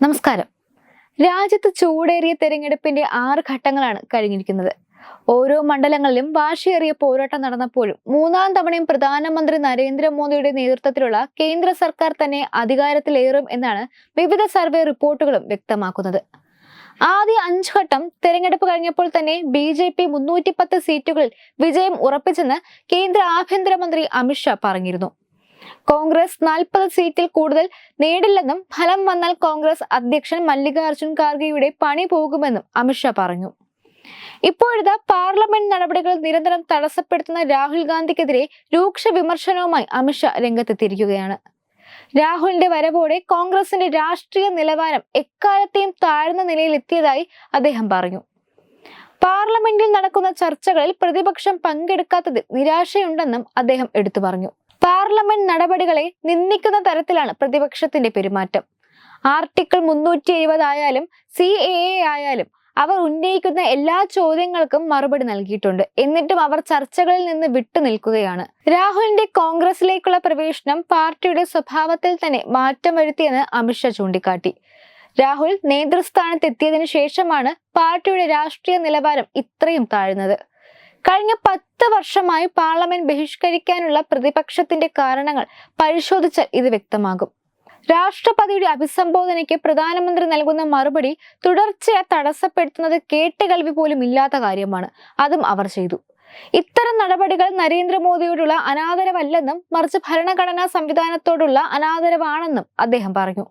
നമസ്കാരം. രാജ്യത്ത് ചൂടേറിയ തെരഞ്ഞെടുപ്പിന്റെ ആറ് ഘട്ടങ്ങളാണ് കഴിഞ്ഞിരിക്കുന്നത്. ഓരോ മണ്ഡലങ്ങളിലും വാശിയേറിയ പോരാട്ടം നടന്നപ്പോഴും മൂന്നാം തവണയും പ്രധാനമന്ത്രി നരേന്ദ്രമോദിയുടെ നേതൃത്വത്തിലുള്ള കേന്ദ്ര സർക്കാർ തന്നെ അധികാരത്തിലേറും എന്നാണ് വിവിധ സർവേ റിപ്പോർട്ടുകളും വ്യക്തമാക്കുന്നത്. ആദ്യ അഞ്ച് ഘട്ടം തെരഞ്ഞെടുപ്പ് കഴിഞ്ഞപ്പോൾ തന്നെ ബി ജെ പി മുന്നൂറ്റി പത്ത് സീറ്റുകളിൽ വിജയം ഉറപ്പിച്ചെന്ന് കേന്ദ്ര ആഭ്യന്തരമന്ത്രി അമിത്ഷാ പറഞ്ഞിരുന്നു. കോൺഗ്രസ് നാൽപ്പത് സീറ്റിൽ കൂടുതൽ നേടില്ലെന്നും ഫലം വന്നാൽ കോൺഗ്രസ് അധ്യക്ഷൻ മല്ലികാർജുൻ ഖാർഗെയുടെ പണി പോകുമെന്നും അമിത്ഷാ പറഞ്ഞു. ഇപ്പോഴത്തെ പാർലമെന്റ് നടപടികൾ നിരന്തരം തടസ്സപ്പെടുത്തുന്ന രാഹുൽ ഗാന്ധിക്കെതിരെ രൂക്ഷ വിമർശനവുമായി അമിത്ഷാ രംഗത്തെത്തിയിരിക്കുകയാണ്. രാഹുലിന്റെ വരവോടെ കോൺഗ്രസിന്റെ രാഷ്ട്രീയ നിലവാരം എക്കാലത്തെയും താഴ്ന്ന നിലയിലെത്തിയതായി അദ്ദേഹം പറഞ്ഞു. പാർലമെന്റിൽ നടക്കുന്ന ചർച്ചകളിൽ പ്രതിപക്ഷം പങ്കെടുക്കാത്തതിൽ നിരാശയുണ്ടെന്നും അദ്ദേഹം എടുത്തു പറഞ്ഞു. പാർലമെന്റ് നടപടികളെ നിന്ദിക്കുന്ന തരത്തിലാണ് പ്രതിപക്ഷത്തിന്റെ പെരുമാറ്റം. ആർട്ടിക്കിൾ മുന്നൂറ്റി എഴുപത് ആയാലും സി എ എ ആയാലും അവർ ഉന്നയിക്കുന്ന എല്ലാ ചോദ്യങ്ങൾക്കും മറുപടി നൽകിയിട്ടുണ്ട്. എന്നിട്ടും അവർ ചർച്ചകളിൽ നിന്ന് വിട്ടു നിൽക്കുകയാണ്. രാഹുലിന്റെ കോൺഗ്രസിലേക്കുള്ള പ്രവേശനം പാർട്ടിയുടെ സ്വഭാവത്തിൽ തന്നെ മാറ്റം വരുത്തിയെന്ന് അമിത്ഷാ ചൂണ്ടിക്കാട്ടി. രാഹുൽ നേതൃസ്ഥാനത്തെത്തിയതിനു ശേഷമാണ് പാർട്ടിയുടെ രാഷ്ട്രീയ നിലവാരം ഇത്രയും താഴ്ന്നത്. കഴിഞ്ഞ പത്ത് വർഷമായി പാർലമെന്റ് ബഹിഷ്കരിക്കാനുള്ള പ്രതിപക്ഷത്തിന്റെ കാരണങ്ങൾ പരിശോധിച്ചാൽ ഇത് വ്യക്തമാകും. രാഷ്ട്രപതിയുടെ അഭിസംബോധനയ്ക്ക് പ്രധാനമന്ത്രി നൽകുന്ന മറുപടി തുടർച്ചയായി തടസ്സപ്പെടുത്തുന്നത് കേട്ടുകൽവി പോലും ഇല്ലാത്ത കാര്യമാണ്. അതും അവർ ചെയ്തു. ഇത്തരം നടപടികൾ നരേന്ദ്രമോദിയോടുള്ള അനാദരവല്ലെന്നും മറിച്ച് ഭരണഘടനാ സംവിധാനത്തോടുള്ള അനാദരവാണെന്നും അദ്ദേഹം പറഞ്ഞു.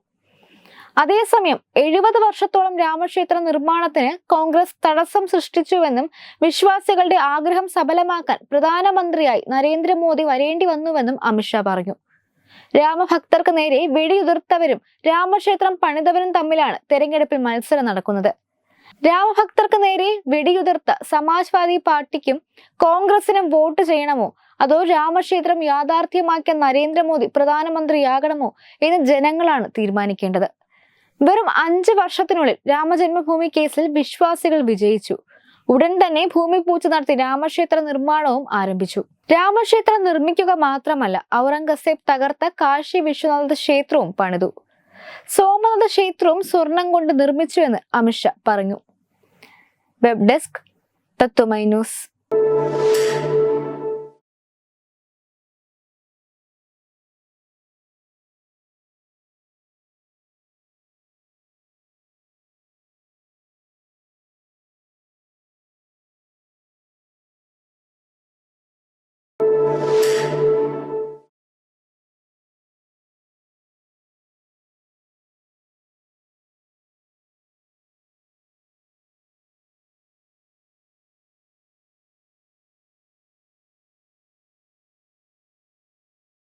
അതേസമയം എഴുപത് വർഷത്തോളം രാമക്ഷേത്ര നിർമ്മാണത്തിന് കോൺഗ്രസ് തടസ്സം സൃഷ്ടിച്ചുവെന്നും വിശ്വാസികളുടെ ആഗ്രഹം സഫലമാക്കാൻ പ്രധാനമന്ത്രിയായി നരേന്ദ്രമോദി വരേണ്ടി വന്നുവെന്നും അമിത്ഷാ പറഞ്ഞു. രാമഭക്തർക്ക് നേരെ വെടിയുതിർത്തവരും രാമക്ഷേത്രം പണിതവരും തമ്മിലാണ് തെരഞ്ഞെടുപ്പിൽ മത്സരം നടക്കുന്നത്. രാമഭക്തർക്ക് നേരെ വെടിയുതിർത്ത സമാജ്വാദി പാർട്ടിക്കും കോൺഗ്രസിനും വോട്ട് ചെയ്യണമോ? അതോ രാമക്ഷേത്രം യാഥാർത്ഥ്യമാക്കിയ നരേന്ദ്രമോദി പ്രധാനമന്ത്രിയാകണമോ എന്ന് ജനങ്ങളാണ് തീരുമാനിക്കേണ്ടത്. വെറും അഞ്ച് വർഷത്തിനുള്ളിൽ രാമജന്മഭൂമി കേസിൽ വിശ്വാസികൾ വിജയിച്ചു. ഉടൻ തന്നെ ഭൂമി പൂച്ച നടത്തി രാമക്ഷേത്ര നിർമ്മാണവും ആരംഭിച്ചു. രാമക്ഷേത്രം നിർമ്മിക്കുക മാത്രമല്ല ഔറംഗസേബ് തകർത്ത കാശി വിശ്വനാഥ ക്ഷേത്രവും പണിതു. സോമനാഥ ക്ഷേത്രവും സ്വർണം കൊണ്ട് നിർമ്മിച്ചുവെന്ന് അമിത്ഷാ പറഞ്ഞു. വെബ് ഡെസ്ക് തത്വമൈ ന്യൂസ്.